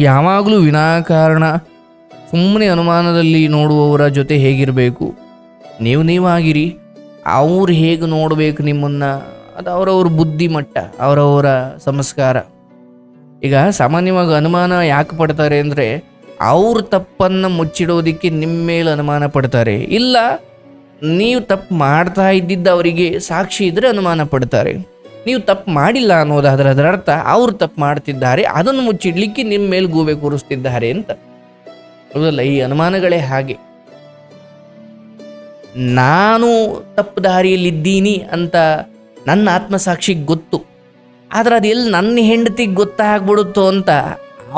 ಯಾವಾಗಲೂ ವಿನಾಕಾರಣ, ಸುಮ್ಮನೆ ಅನುಮಾನದಲ್ಲಿ ನೋಡುವವರ ಜೊತೆ ಹೇಗಿರಬೇಕು? ನೀವು ನೀವಾಗಿರಿ. ಅವ್ರು ಹೇಗೆ ನೋಡಬೇಕು ನಿಮ್ಮನ್ನು? ಅದು ಅವರವ್ರ ಬುದ್ಧಿಮಟ್ಟ ಅವರವರ ಸಂಸ್ಕಾರ. ಈಗ ಸಾಮಾನ್ಯವಾಗಿ ಅನುಮಾನ ಯಾಕೆ ಪಡ್ತಾರೆ ಅಂದರೆ, ಅವ್ರ ತಪ್ಪನ್ನು ಮುಚ್ಚಿಡೋದಕ್ಕೆ ನಿಮ್ಮ ಮೇಲೆ ಅನುಮಾನ ಪಡ್ತಾರೆ. ಇಲ್ಲ, ನೀವು ತಪ್ಪು ಮಾಡ್ತಾ ಇದ್ದಿದ್ದ ಅವರಿಗೆ ಸಾಕ್ಷಿ ಇದ್ದರೆ ಅನುಮಾನ ಪಡ್ತಾರೆ. ನೀವು ತಪ್ಪು ಮಾಡಿಲ್ಲ ಅನ್ನೋದಾದ್ರೆ ಅದರ ಅರ್ಥ, ಅವ್ರು ತಪ್ಪು ಮಾಡ್ತಿದ್ದಾರೆ, ಅದನ್ನು ಮುಚ್ಚಿಡ್ಲಿಕ್ಕೆ ನಿಮ್ಮ ಮೇಲೆ ಗೂಬೆ ಕೂರಿಸ್ತಿದ್ದಾರೆ ಅಂತ. ಹೌದಲ್ಲ, ಈ ಅನುಮಾನಗಳೇ ಹಾಗೆ. ನಾನು ತಪ್ಪು ದಾರಿಯಲ್ಲಿದ್ದೀನಿ ಅಂತ ನನ್ನ ಆತ್ಮಸಾಕ್ಷಿಗೆ ಗೊತ್ತು. ಆದ್ರೆ ಅದು ಎಲ್ಲಿ ನನ್ನ ಹೆಂಡತಿಗೆ ಗೊತ್ತಾಗ್ಬಿಡುತ್ತೋ ಅಂತ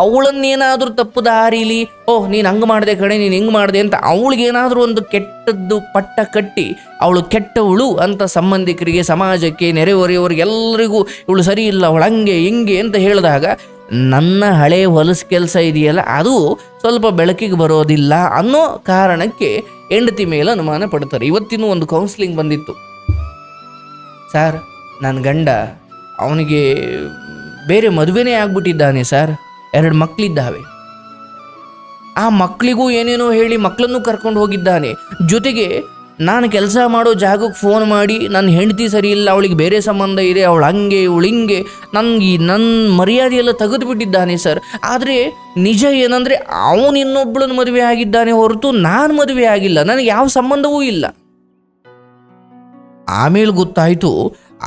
ಅವಳನ್ನೇನಾದರೂ ತಪ್ಪು ದಾರಿಲಿ ಓಹ್, ನೀನು ಹಂಗೆ ಮಾಡಿದೆ ಕಡೆ ನೀನು ಹಿಂಗೆ ಮಾಡಿದೆ ಅಂತ ಅವಳಿಗೇನಾದರೂ ಒಂದು ಕೆಟ್ಟದ್ದು ಪಟ್ಟ ಕಟ್ಟಿ, ಅವಳು ಕೆಟ್ಟವಳು ಅಂತ ಸಂಬಂಧಿಕರಿಗೆ, ಸಮಾಜಕ್ಕೆ, ನೆರೆಹೊರೆಯವರಿಗೆಲ್ಲರಿಗೂ, ಇವಳು ಸರಿ ಇಲ್ಲ, ಅವಳು ಹಂಗೆ, ಹಿಂಗೆ ಅಂತ ಹೇಳಿದಾಗ, ನನ್ನ ಹಳೆ ಹೊಲಸು ಕೆಲಸ ಇದೆಯಲ್ಲ, ಅದು ಸ್ವಲ್ಪ ಬೆಳಕಿಗೆ ಬರೋದಿಲ್ಲ ಅನ್ನೋ ಕಾರಣಕ್ಕೆ ಹೆಂಡತಿ ಮೇಲೆ ಅನುಮಾನ ಪಡ್ತಾರೆ. ಇವತ್ತಿನೂ ಒಂದು ಕೌನ್ಸಿಲಿಂಗ್ ಬಂದಿತ್ತು. ಸರ್ ನನ್ನ ಗಂಡ ಅವನಿಗೆ ಬೇರೆ ಮದುವೆನೇ ಆಗ್ಬಿಟ್ಟಿದ್ದಾನೆ ಸರ್. ಎರಡು ಮಕ್ಕಳಿದ್ದಾವೆ. ಆ ಮಕ್ಕಳಿಗೂ ಏನೇನೋ ಹೇಳಿ ಮಕ್ಕಳನ್ನು ಕರ್ಕೊಂಡು ಹೋಗಿದ್ದಾನೆ. ಜೊತೆಗೆ ನಾನು ಕೆಲಸ ಮಾಡೋ ಜಾಗಕ್ಕೆ ಫೋನ್ ಮಾಡಿ, ನನ್ನ ಹೆಂಡತಿ ಸರಿ ಇಲ್ಲ, ಅವಳಿಗೆ ಬೇರೆ ಸಂಬಂಧ ಇದೆ, ಅವಳು ಹಂಗೆ, ಇವಳು ಹಿಂಗೆ ನನಗೆ ನನ್ನ ಮರ್ಯಾದೆ ಎಲ್ಲ ತೆಗೆದು ಬಿಟ್ಟಿದ್ದಾನೆ ಸರ್. ಆದರೆ ನಿಜ ಏನಂದರೆ ಅವನು ಇನ್ನೊಬ್ಬಳನ್ನು ಮದುವೆ ಆಗಿದ್ದಾನೆ ಹೊರತು ನಾನು ಮದುವೆ ಆಗಿಲ್ಲ, ನನಗೆ ಯಾವ ಸಂಬಂಧವೂ ಇಲ್ಲ. ಆಮೇಲೆ ಗೊತ್ತಾಯಿತು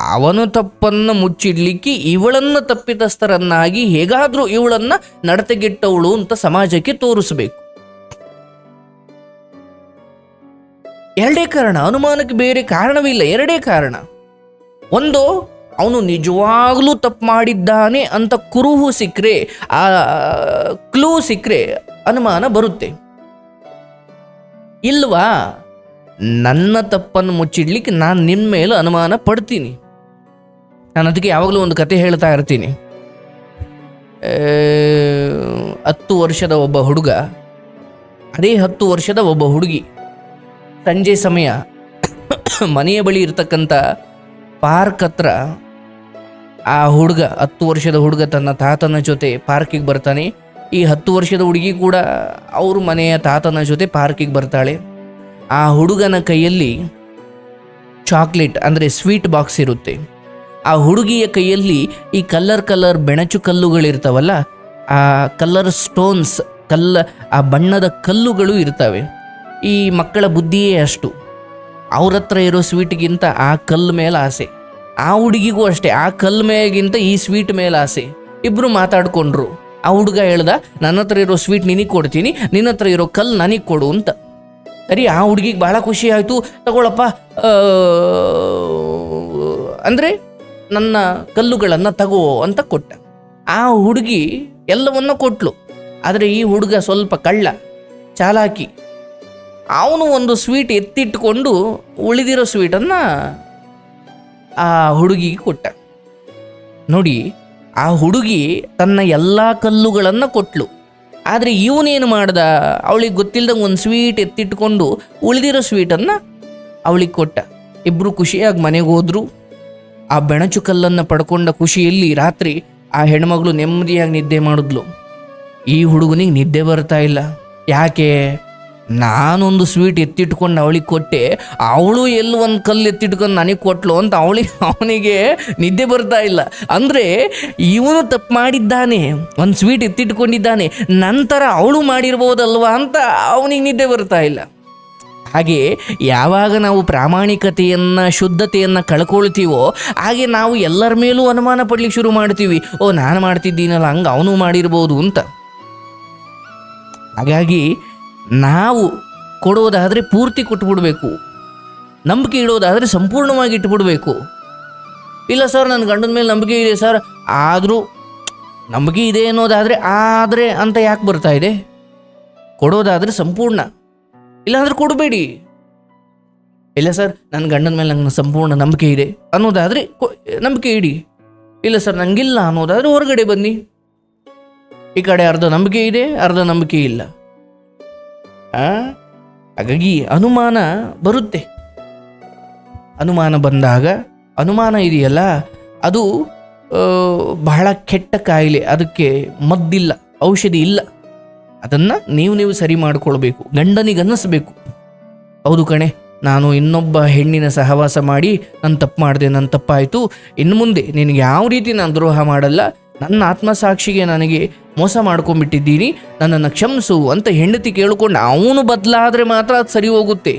ಅವನ ತಪ್ಪನ್ನು ಮುಚ್ಚಿಡ್ಲಿಕ್ಕೆ ಇವಳನ್ನು ತಪ್ಪಿತಸ್ಥರನ್ನಾಗಿ ಹೇಗಾದರೂ ಇವಳನ್ನು ನಡತೆಗೆಟ್ಟವಳು ಅಂತ ಸಮಾಜಕ್ಕೆ ತೋರಿಸಬೇಕು. ಎರಡೇ ಕಾರಣ, ಅನುಮಾನಕ್ಕೆ ಬೇರೆ ಕಾರಣವಿಲ್ಲ. ಎರಡೇ ಕಾರಣ, ಒಂದು, ಅವನು ನಿಜವಾಗ್ಲೂ ತಪ್ಪು ಮಾಡಿದ್ದಾನೆ ಅಂತ ಕುರುಹು ಸಿಕ್ಕರೆ, ಆ, ಕ್ಲೂ ಸಿಕ್ಕರೆ ಅನುಮಾನ ಬರುತ್ತೆ. ಇಲ್ವಾ? ನನ್ನ ತಪ್ಪನ್ನು ಮುಚ್ಚಿಡ್ಲಿಕ್ಕೆ ನಾನು ನಿಮ್ಮ ಮೇಲೆ ಅನುಮಾನ ಪಡ್ತೀನಿ. ನಾನು ಅದಕ್ಕೆ ಯಾವಾಗಲೂ ಒಂದು ಕತೆ ಹೇಳ್ತಾ ಇರ್ತೀನಿ. ಹತ್ತು ವರ್ಷದ ಒಬ್ಬ ಹುಡುಗ, ಅದೇ ಹತ್ತು ವರ್ಷದ ಒಬ್ಬ ಹುಡುಗಿ, ಸಂಜೆ ಸಮಯ, ಮನೆಯ ಬಳಿ ಇರತಕ್ಕಂಥ ಪಾರ್ಕ್ ಹತ್ರ ಆ ಹುಡುಗ, ಹತ್ತು ವರ್ಷದ ಹುಡುಗ ತನ್ನ ತಾತನ ಜೊತೆ ಪಾರ್ಕಿಗೆ ಬರ್ತಾನೆ. ಈ ಹತ್ತು ವರ್ಷದ ಹುಡುಗಿ ಕೂಡ ಅವ್ರ ಮನೆಯ ತಾತನ ಜೊತೆ ಪಾರ್ಕಿಗೆ ಬರ್ತಾಳೆ. ಆ ಹುಡುಗನ ಕೈಯಲ್ಲಿ ಚಾಕ್ಲೇಟ್, ಅಂದರೆ ಸ್ವೀಟ್ ಬಾಕ್ಸ್ ಇರುತ್ತೆ. ಆ ಹುಡುಗಿಯ ಕೈಯಲ್ಲಿ ಈ ಕಲ್ಲರ್ ಕಲ್ಲರ್ ಬೆಣಚು ಕಲ್ಲುಗಳಿರ್ತಾವಲ್ಲ, ಆ ಕಲ್ಲರ್ ಸ್ಟೋನ್ಸ್, ಕಲ್ಲ, ಆ ಬಣ್ಣದ ಕಲ್ಲುಗಳು ಇರ್ತವೆ. ಈ ಮಕ್ಕಳ ಬುದ್ಧಿಯೇ ಅಷ್ಟು. ಅವ್ರ ಹತ್ರ ಇರೋ ಸ್ವೀಟ್ಗಿಂತ ಆ ಕಲ್ಲು ಮೇಲೆ ಆಸೆ. ಆ ಹುಡುಗಿಗೂ ಅಷ್ಟೇ, ಆ ಕಲ್ಲು ಮೇಗಿಂತ ಈ ಸ್ವೀಟ್ ಮೇಲೆ ಆಸೆ. ಇಬ್ಬರು ಮಾತಾಡಿಕೊಂಡ್ರು. ಆ ಹುಡುಗ ಹೇಳ್ದ, ನನ್ನ ಹತ್ರ ಇರೋ ಸ್ವೀಟ್ ನಿನಗೆ ಕೊಡ್ತೀನಿ, ನಿನ್ನ ಹತ್ರ ಇರೋ ಕಲ್ಲು ನನಗೆ ಕೊಡು ಅಂತ. ಸರಿ, ಆ ಹುಡುಗಿಗೆ ಭಾಳ ಖುಷಿ ಆಯಿತು. ತಗೊಳಪ್ಪ ಅಂದರೆ ನನ್ನ ಕಲ್ಲುಗಳನ್ನು ತಗೋ ಅಂತ ಕೊಟ್ಟ. ಆ ಹುಡುಗಿ ಎಲ್ಲವನ್ನ ಕೊಟ್ಲು. ಆದರೆ ಈ ಹುಡುಗ ಸ್ವಲ್ಪ ಕಳ್ಳ, ಚಾಲಾಕಿ. ಅವನು ಒಂದು ಸ್ವೀಟ್ ಎತ್ತಿಟ್ಟುಕೊಂಡು ಉಳಿದಿರೋ ಸ್ವೀಟನ್ನು ಆ ಹುಡುಗಿಗೆ ಕೊಟ್ಟ. ನೋಡಿ, ಆ ಹುಡುಗಿ ತನ್ನ ಎಲ್ಲ ಕಲ್ಲುಗಳನ್ನು ಕೊಟ್ಲು. ಆದರೆ ಇವನೇನು ಮಾಡ್ದ? ಅವಳಿಗೆ ಗೊತ್ತಿಲ್ಲದಂಗೆ ಒಂದು ಸ್ವೀಟ್ ಎತ್ತಿಟ್ಕೊಂಡು ಉಳಿದಿರೋ ಸ್ವೀಟನ್ನು ಅವಳಿಗೆ ಕೊಟ್ಟ. ಇಬ್ಬರು ಖುಷಿಯಾಗಿ ಮನೆಗೆ ಹೋದ್ರು. ಆ ಬೆಣಚು ಕಲ್ಲನ್ನು ಪಡ್ಕೊಂಡ ಖುಷಿಯಲ್ಲಿ ರಾತ್ರಿ ಆ ಹೆಣ್ಮಗಳು ನೆಮ್ಮದಿಯಾಗಿ ನಿದ್ದೆ ಮಾಡಿದ್ಲು. ಈ ಹುಡುಗನಿಗೆ ನಿದ್ದೆ ಬರ್ತಾ ಇಲ್ಲ. ಯಾಕೆ? ನಾನೊಂದು ಸ್ವೀಟ್ ಎತ್ತಿಟ್ಕೊಂಡು ಅವಳಿಗೆ ಕೊಟ್ಟೆ. ಅವಳು ಎಲ್ಲಿ ಒಂದು ಕಲ್ಲು ಎತ್ತಿಟ್ಕೊಂಡು ನನಗೆ ಕೊಟ್ಲು ಅಂತ ಅವಳಿಗೆ, ಅವನಿಗೆ ನಿದ್ದೆ ಬರ್ತಾ ಇಲ್ಲ. ಅಂದರೆ ಇವನು ತಪ್ಪು ಮಾಡಿದ್ದಾನೆ. ಒಂದು ಸ್ವೀಟ್ ಎತ್ತಿಟ್ಕೊಂಡಿದ್ದಾನೆ. ನಂತರ ಅವಳು ಮಾಡಿರ್ಬೋದಲ್ವಾ ಅಂತ ಅವನಿಗೆ ನಿದ್ದೆ ಬರ್ತಾ ಇಲ್ಲ. ಹಾಗೆ ಯಾವಾಗ ನಾವು ಪ್ರಾಮಾಣಿಕತೆಯನ್ನು, ಶುದ್ಧತೆಯನ್ನು ಕಳ್ಕೊಳ್ತೀವೋ, ಹಾಗೆ ನಾವು ಎಲ್ಲರ ಮೇಲೂ ಅನುಮಾನ ಪಡ್ಲಿಕ್ಕೆ ಶುರು ಮಾಡ್ತೀವಿ. ಓ, ನಾನು ಮಾಡ್ತಿದ್ದೀನಲ್ಲ, ಹಂಗೆ ಅವನು ಮಾಡಿರ್ಬೋದು ಅಂತ. ಹಾಗಾಗಿ ನಾವು ಕೊಡೋದಾದರೆ ಪೂರ್ತಿ ಕೊಟ್ಬಿಡ್ಬೇಕು. ನಂಬಿಕೆ ಇಡೋದಾದರೆ ಸಂಪೂರ್ಣವಾಗಿ ಇಟ್ಬಿಡ್ಬೇಕು. ಇಲ್ಲ ಸರ್ ನನ್ನ ಗಂಡನ ಮೇಲೆ ನಂಬಿಕೆ ಇದೆ ಸರ್, ಆದರೂ ನಂಬಿಕೆ ಇದೆ ಅನ್ನೋದಾದರೆ, ಆದರೆ ಅಂತ ಯಾಕೆ ಬರ್ತಾ ಇದೆ? ಕೊಡೋದಾದರೆ ಸಂಪೂರ್ಣ. ಇಲ್ಲಾಂದ್ರೆ ಕೊಡಬೇಡಿ. ಇಲ್ಲ ಸರ್ ನನ್ನ ಗಂಡನ ಮೇಲೆ ನನಗೆ ಸಂಪೂರ್ಣ ನಂಬಿಕೆ ಇದೆ. ಅನ್ನೋದಾದರೆ ನಂಬಿಕೆ ಇಡಿ. ಇಲ್ಲ ಸರ್ ನನಗಿಲ್ಲ ಅನ್ನೋದಾದರೆ ಹೊರಗಡೆ ಬನ್ನಿ. ಈ ಕಡೆ ಅರ್ಧ ನಂಬಿಕೆ ಇದೆ, ಅರ್ಧ ನಂಬಿಕೆ ಇಲ್ಲ? ಹಾಗಾಗಿ ಅನುಮಾನ ಬರುತ್ತೆ. ಅನುಮಾನ ಬಂದಾಗ, ಅನುಮಾನ ಇದೆಯಲ್ಲ, ಅದು ಬಹಳ ಕೆಟ್ಟ ಕಾಯಿಲೆ. ಅದಕ್ಕೆ ಮದ್ದಿಲ್ಲ, ಔಷಧಿ ಇಲ್ಲ. ಅದನ್ನು ನೀವು ನೀವು ಸರಿ ಮಾಡಿಕೊಳ್ಬೇಕು ಗಂಡನಿಗನ್ನಿಸ್ಬೇಕು ಹೌದು ಕಣೆ, ನಾನು ಇನ್ನೊಬ್ಬ ಹೆಣ್ಣಿನ ಸಹವಾಸ ಮಾಡಿ ನಾನು ತಪ್ಪು ಮಾಡಿದೆ ನನ್ನ ತಪ್ಪಾಯಿತು. ಇನ್ನು ಮುಂದೆ ನಿನಗೆ ಯಾವ ರೀತಿ ನಾನು ದ್ರೋಹ ಮಾಡಲ್ಲ, ನನ್ನ ಆತ್ಮಸಾಕ್ಷಿಗೆ ನನಗೆ ಮೋಸ ಮಾಡ್ಕೊಂಡ್ಬಿಟ್ಟಿದ್ದೀನಿ, ನನ್ನನ್ನು ಕ್ಷಮಿಸು ಅಂತ ಹೆಂಡತಿ ಕೇಳಿಕೊಂಡು ಅವನು ಬದಲಾದರೆ ಮಾತ್ರ ಅದು ಸರಿ ಹೋಗುತ್ತೆ.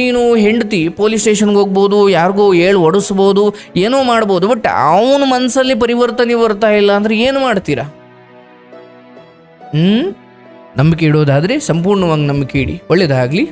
ನೀನು ಹೆಂಡತಿ, ಪೊಲೀಸ್ ಸ್ಟೇಷನ್ಗೆ ಹೋಗ್ಬೋದು, ಯಾರಿಗೋ ಹೇಳಿ ಒಡಿಸ್ಬೋದು, ಏನೋ ಮಾಡ್ಬೋದು, ಬಟ್ ಅವನು ಮನಸ್ಸಲ್ಲಿ ಪರಿವರ್ತನೆ ಬರ್ತಾ ಇಲ್ಲ ಅಂದರೆ ಏನು ಮಾಡ್ತೀರಾ? ಹ್ಞೂ ನಂಬಿಕೆ ಇಡೋದಾದರೆ ಸಂಪೂರ್ಣವಾಗಿ ನಂಬಿಕೆ ಇಡಿ. ಒಳ್ಳೆಯದಾಗಲಿ